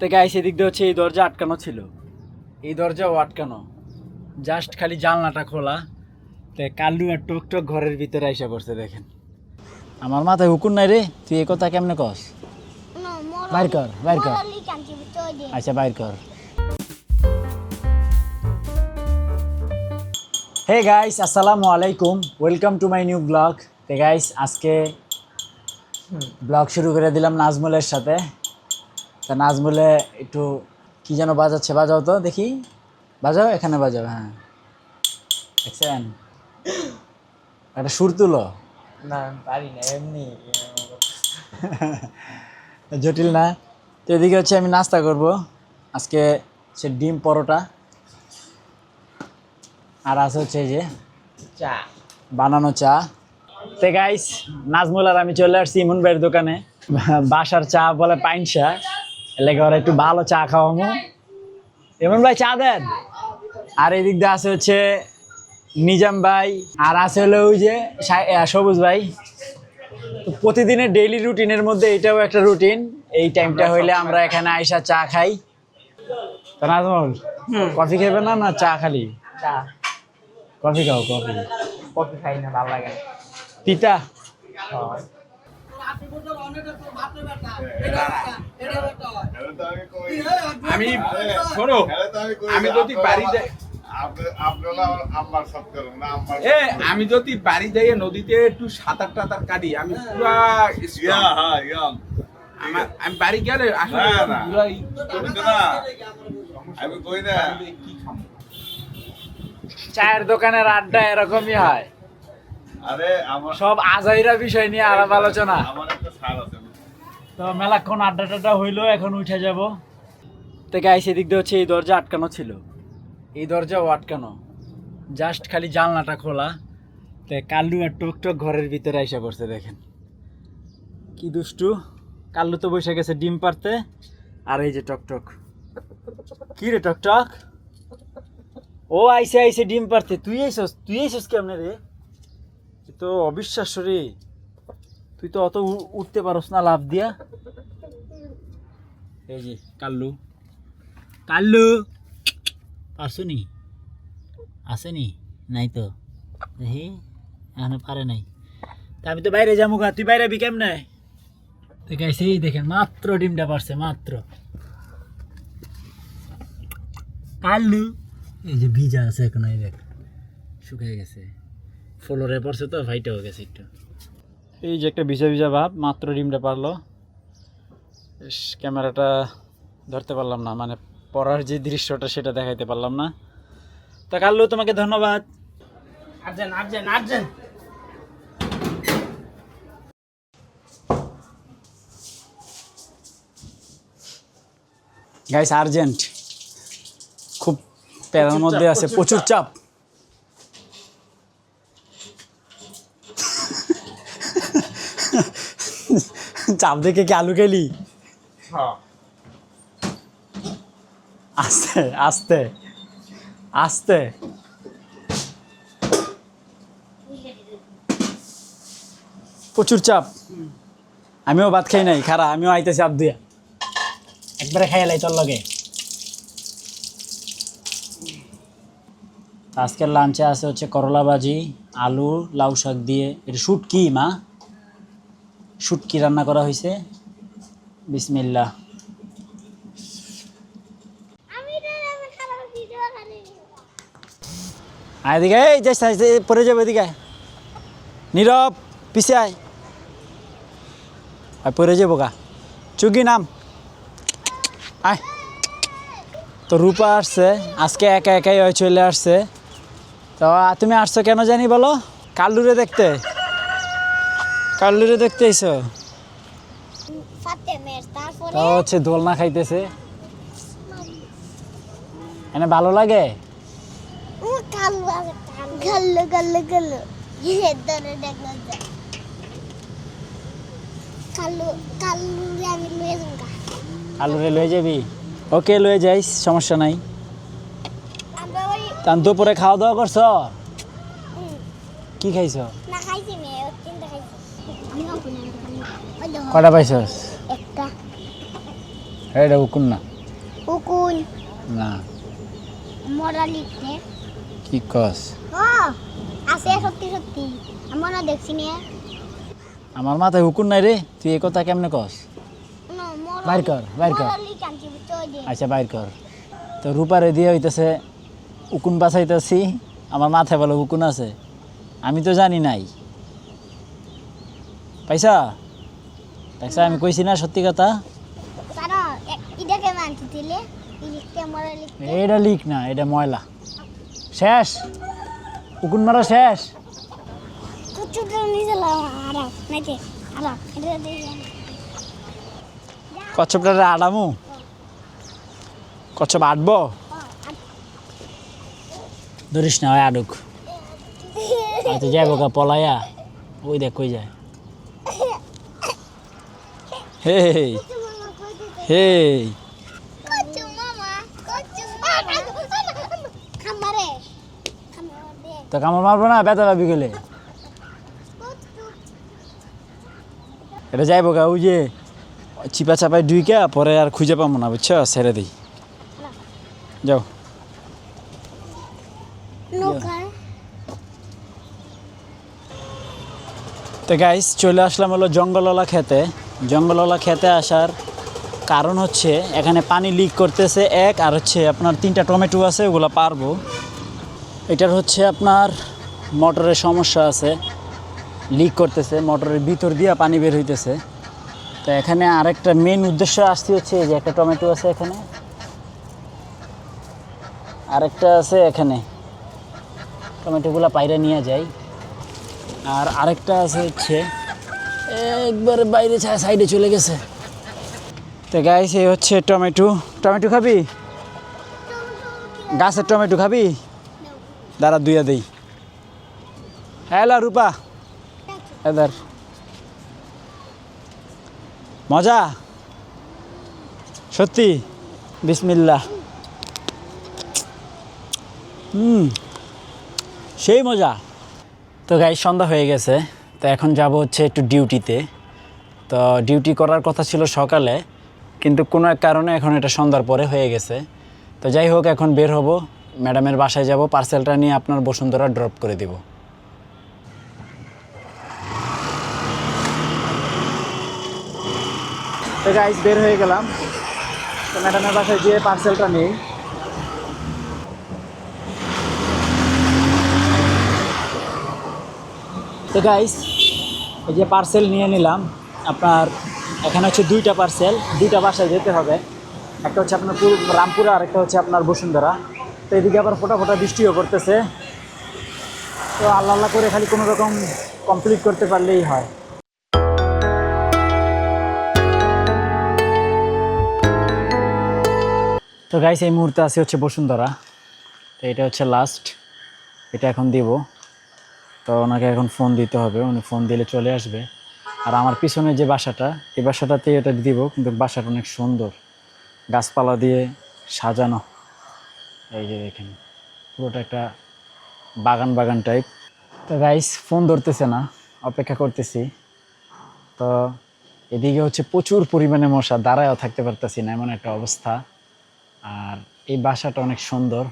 তো গাইস এদিক দিয়ে হচ্ছে এই দরজা আটকানো ছিল। এই দরজাও আটকানো। জাস্ট খালি জানলাটা খোলা। তো কাল্লু আর টক টক ঘরের ভিতরে আইসা পড়ছে দেখেন। আমার মাথায় হুকুন নাই রে তুই এ কথা কেমনে কস? বাইর কর বাইর কর। আচ্ছা বাইর কর। হে গাইস আসসালামু আলাইকুম। Welcome to my new vlog hey guys আজকে ব্লগ শুরু করে দিলাম নাজমুলের সাথে। তা নাজমুলে একটু কি যেন বাজাচ্ছে? বাজাও তো দেখি। বাজাও? এখানে বাজাও হ্যাঁ। দেখছেন? একটা সুর তুলো। না পারি না এমনি। জটিল না? তো এদিকে হচ্ছে আমি নাস্তা করব। আজকে হচ্ছে ডিম পরোটা। আর আছে হচ্ছে এই যে চা। বানানো চা। তে গাইস নাজমুল আর আমি চলে আসছি ইমন ভাইয়ের দোকানে। বাসার চা বলে পাইন চা এলাকা ওরা একটু ভালো চা খাওয়ামু ইমন ভাই চা দেন। আর এদিক দিয়ে আছে হচ্ছে নিজাম ভাই আর আছে হলো ওই যে সবুজ ভাই। তো প্রতিদিনের ডেইলি রুটিনের মধ্যে এটাও একটা রুটিন এই টাইমটা হইলে আমরা এখানে আইসা চা খাই। তো নাজমুল কফি খাবে না না চা খালি? চা। কফি খাও কফি। কফি খাই না ভালো লাগে পিতা। আমি শোনো আমি যদি বাড়ি যাই আমি যদি বাড়ি যাই নদীতে একটু সাঁতার টাতার কাটি আমি পুরা। হ্যাঁ আমি বাড়ি গেলে আমি কই না? চায়ের দোকানের আড্ডা এরকমই হয়। সব আজাইরা বিষয় নিয়ে আলাপ আলোচনা। তো মেলাক্ষণ আড্ডা টাড্ডা হইল এখন উঠে যাব। তো গাইস এদিক দিয়ে হচ্ছে এই দরজা আটকানো ছিল। এই দরজাও আটকানো। জাস্ট খালি জানলাটা খোলা। তো কাল্লু আর টক টক ঘরের ভিতরে আইসা পড়ছে দেখেন। কি দুষ্টু। কাল্লু তো বসে গেছে ডিম পারতে আর এই যে টকটক। টক কি রে টক টক ও আইসে আইসে ডিম পারতে তুই আইসস তুই আইসস কেমনে রে? তো অবিশ্বাস্য রে। তুই তো অত উঠতে পারস না লাভ দিয়া। এই যে, কাল্লু। কাল্লু! পারছুনি? আসেনি? নাই তো। হে এখানে পারে নাই। তা আমি তো বাইরে যাব গা, তুই বাইরে বি কেমনে? দেখাইছি দেখেন মাত্র ডিমটা পারছে, মাত্র। কাল্লু! এই যে ভিজা আছে এখন, এই দেখ, শুকিয়ে গেছে। ফ্লোরে পড়ছে তো ভাইটা হয়ে গেছে একটু। এই যে একটা ভিজা ভিজা ভাব মাত্র ডিমটা পারল। ক্যামেরাটা ধরতে পারলাম না মানে পড়ার যে দৃশ্যটা সেটা দেখাইতে পারলাম না। তা কাল্লু তোমাকে ধন্যবাদ। Urgent urgent urgent guys urgent খুব প্যারার মধ্যে আছে প্রচুর চাপ। চাপ দেখে কি আলু খেলি? হ্যাঁ। আস্তে আস্তে আস্তে। প্রচুর চাপ। আমিও ভাত খাই নাই খারা আমিও আইতেছি আপ দিয়া। একবারে খাই লাই তোর লগে। আজকের লাঞ্চে আছে হচ্ছে করলা ভাজি আলু লাউ শাক দিয়ে। এটা শুট কি মা। শুটকি রান্না করা হয়েছে বিসমিল্লা আয় এদিকে এই যে পরে যাবে এদিকে। নীরব পিছে আয়। আর পরে যাব গা। চুকি নাম। আয়। তো রূপা আসছে আজকে একা একাই চলে আসছে। তো তুমি আসছো কেন জানি বলো? কালুরে দেখতে। কাল্লুরে দেখতে তারপরে তাও হচ্ছে দোলনা খাইতেছে। এনে ভালো লাগে? ও কালু লয়ে যাব ওকে লয়ে যাইস সমস্যা নাই। তান দুপুরে খাওয়া দাওয়া করছ কি খাইছ না খাইছি মেয়ে তিনটা খাইছি আমি কটা পাইছস একটা। এটা হুকুন না? উকুন। না। মরা লিখতে। কি কস? ও আছে সত্যি সত্যি। আমরা দেখছি না। আমার মাথায় হুকুন নাই রে। তুই এই কথা কেমনে কস? না, বাইর কর, বাইর কর। আচ্ছা বাইর কর। তো রূপারে দিয়ে হইতেছে উকুন বাঁচাইতেছি। আমার মাথায় বলে উকুন আছে। আমি তো জানি নাই। পাইসা পাইসা আমি কইছি না সত্যি কথা? এটা লিক না এটা ময়লা। শেষ? উকুন মারা শেষ? কচ্ছপটা আডামু? কচ্ছপ আটবো? ধরিস না ওই আডুক। হয়তো যাইব গা পলাইয়া ওই দেখ কই যায়। হে হে কুচু মামা কুচু মামা খামারে খামারে তো কামড় মারবো না? ব্যথা পাবি গেলে। এটা যাইব গা ওই যে চিপা চাপায় ডুইকা পরে আর খুঁজে পাবো না বুঝছ? ছেড়ে দিই। যাও। তো গাইস চলে আসলাম হলো জঙ্গলওয়ালা খেতে। জঙ্গলওয়ালা খেতে আসার কারণ হচ্ছে এখানে পানি লিক করতেছে এক, আর হচ্ছে আপনার তিনটা টমেটো আছে, ওগুলো পারব। এটার হচ্ছে আপনার মোটরের সমস্যা আছে লিক করতেছে, মোটরের ভিতর দিয়ে পানি বের হইতেছে। তো এখানে আরেকটা মেন উদ্দেশ্য আসতে হচ্ছে যে একটা টমেটো আছে এখানে। আরেকটা আছে এখানে। টমেটোগুলো পাইরে নিয়ে যাই। আর আরেকটা আছে হচ্ছে একবারে বাইরে ছায়া সাইডে চলে গেছে। তো গাইস এই হচ্ছে টমেটো। টমেটো খাবি? গাছের টমেটো খাবি? দাঁড়া দুইয়া দেই। হ্যালো রূপা। এদার মজা? সত্যি? বিসমিল্লা হুম, সেই মজা। তো গাই সন্ধ্যা হয়ে গেছে। তো এখন যাব হচ্ছে একটু ডিউটিতে তো ডিউটি করার কথা ছিল সকালে, কিন্তু কোনো এক কারণে এখন এটা সন্ধ্যার পরে হয়ে গেছে। তো যাই হোক, এখন বের হব, ম্যাডামের বাসায় যাব পার্সেলটা নিয়ে আপনার বসুন্ধরা ড্রপ করে দেব। তো গাইস বের হয়ে গেলাম। তো ম্যাডামের বাসায় গিয়ে পার্সেলটা নিই। তো গাইস এই যে পার্সেল নিয়ে নিলাম, আপনার এখানে হচ্ছে দুইটা পার্সেল দুইটা বাসায় যেতে হবে। একটা হচ্ছে আপনার পুর রামপুরা আর একটা হচ্ছে আপনার বসুন্ধরা। তো এদিকে আবার ফোটা ফোটা বৃষ্টিও করতেছে। তো আল্লাহ আল্লাহ করে খালি কোনো রকম কমপ্লিট করতে পারলেই হয়। তো গাইস এই মুহূর্তে আছে হচ্ছে বসুন্ধরা। তো এটা হচ্ছে লাস্ট এটা এখন দিব। তো ওনাকে এখন ফোন দিতে হবে, উনি ফোন দিলে চলে আসবে। আর আমার পিছনে যে বাসাটা, এই বাসাটাতেই এটা দিব, কিন্তু বাসাটা অনেক সুন্দর। গাছপালা দিয়ে সাজানো। এই যে দেখেন, পুরোটা একটা বাগান বাগান টাইপ তো গাইস ফোন ধরতেছে না, অপেক্ষা করতেছি। তো এদিকে হচ্ছে প্রচুর পরিমাণে মশা, দাঁড়ায়ও থাকতে পারতেছি না, এমন একটা অবস্থা। আর এই বাসাটা অনেক সুন্দর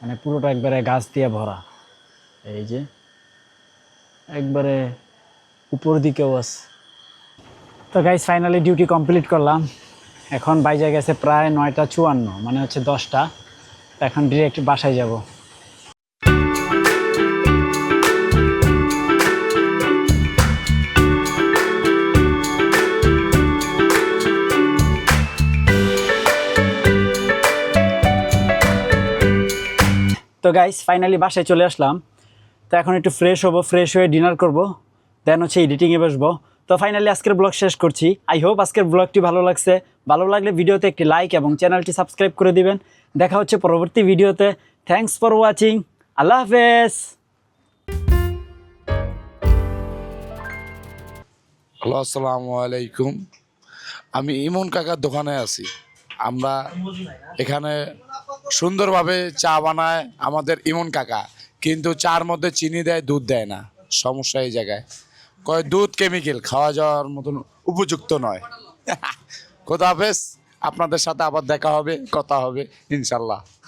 মানে পুরোটা একবারে গাছ দিয়ে ভরা। এই যে একবারে উপর দিকেও আছে। তো গাইজ ফাইনালি ডিউটি কমপ্লিট করলাম। এখন বাইজে গেছে প্রায় নয়টা চুয়ান্ন মানে হচ্ছে দশটা। এখন ডিরেক্ট বাসায় যাব। তো গাইস ফাইনালি বাসায় চলে আসলাম। তো এখন একটু ফ্রেশ হব ফ্রেশ হয়ে ডিনার করব দেন হচ্ছে এডিটিংয়ে বসবো। তো ফাইনালি আজকের ব্লগ শেষ করছি। আই হোপ আজকের ব্লগটি ভালো লাগছে। ভালো লাগলে ভিডিওতে একটি লাইক এবং চ্যানেলটি সাবস্ক্রাইব করে দিবেন। দেখা হচ্ছে পরবর্তী ভিডিওতে। থ্যাঙ্কস ফর ওয়াচিং আল্লাহ হাফেজ। হ্যালো, আসসালামু আলাইকুম। আমি ইমন কাকার দোকানে আছি। আমরা এখানে সুন্দরভাবে চা বানায় আমাদের ইমন কাকা। কিন্তু চার মধ্যে চিনি দেয়, দুধ দেয় না। সমস্যা এই জায়গায়। কয়, দুধ কেমিক্যাল খাওয়া যাওয়ার মতন উপযুক্ত নয়। হাফেজ, আপনাদের সাথে আবার দেখা হবে, কথা হবে, ইনশাল্লাহ।